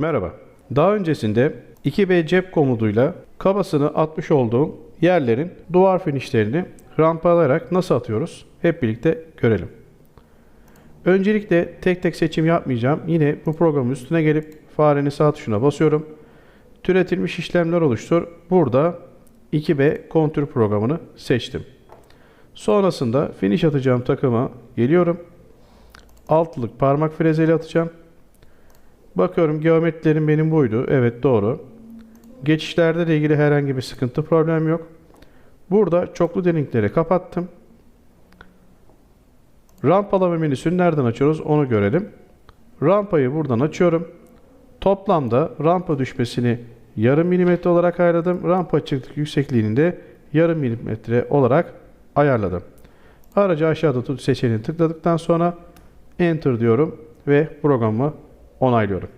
Merhaba. Daha öncesinde 2B cep komutuyla kabasını atmış olduğum yerlerin duvar finişlerini rampalayarak nasıl atıyoruz? Hep birlikte görelim. Öncelikle tek tek seçim yapmayacağım. Yine bu programın üstüne gelip farenin sağ tuşuna basıyorum. Türetilmiş işlemler oluştur. Burada 2B kontür programını seçtim. Sonrasında finish atacağım takıma geliyorum. Altlılık parmak frezeyle atacağım. Bakıyorum geometrilerim benim buydu. Evet doğru. Geçişlerde de ilgili herhangi bir sıkıntı problem yok. Burada çoklu delinkleri kapattım. Rampalama menüsünü nereden açıyoruz onu görelim. Rampayı buradan açıyorum. Toplamda rampa düşmesini yarım milimetre olarak ayarladım. Rampa açıklık yüksekliğini de yarım milimetre olarak ayarladım. Aracı aşağıda tut seçeneğini tıkladıktan sonra Enter diyorum ve programı onaylıyorum.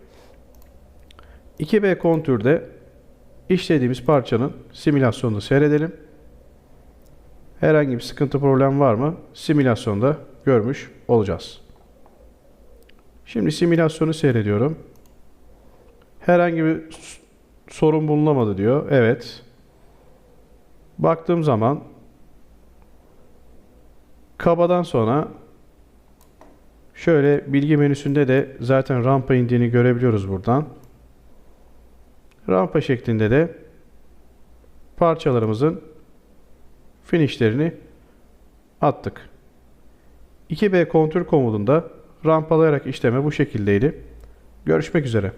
2B kontürde işlediğimiz parçanın simülasyonunu seyredelim. Herhangi bir sıkıntı problem var mı? Simülasyonda görmüş olacağız. Şimdi simülasyonu seyrediyorum. Herhangi bir sorun bulunamadı diyor. Evet. Baktığım zaman kabadan sonra şöyle bilgi menüsünde de zaten rampa indiğini görebiliyoruz buradan. Rampa şeklinde de parçalarımızın finişlerini attık. 2B kontür komutunda rampalayarak işleme bu şekildeydi. Görüşmek üzere.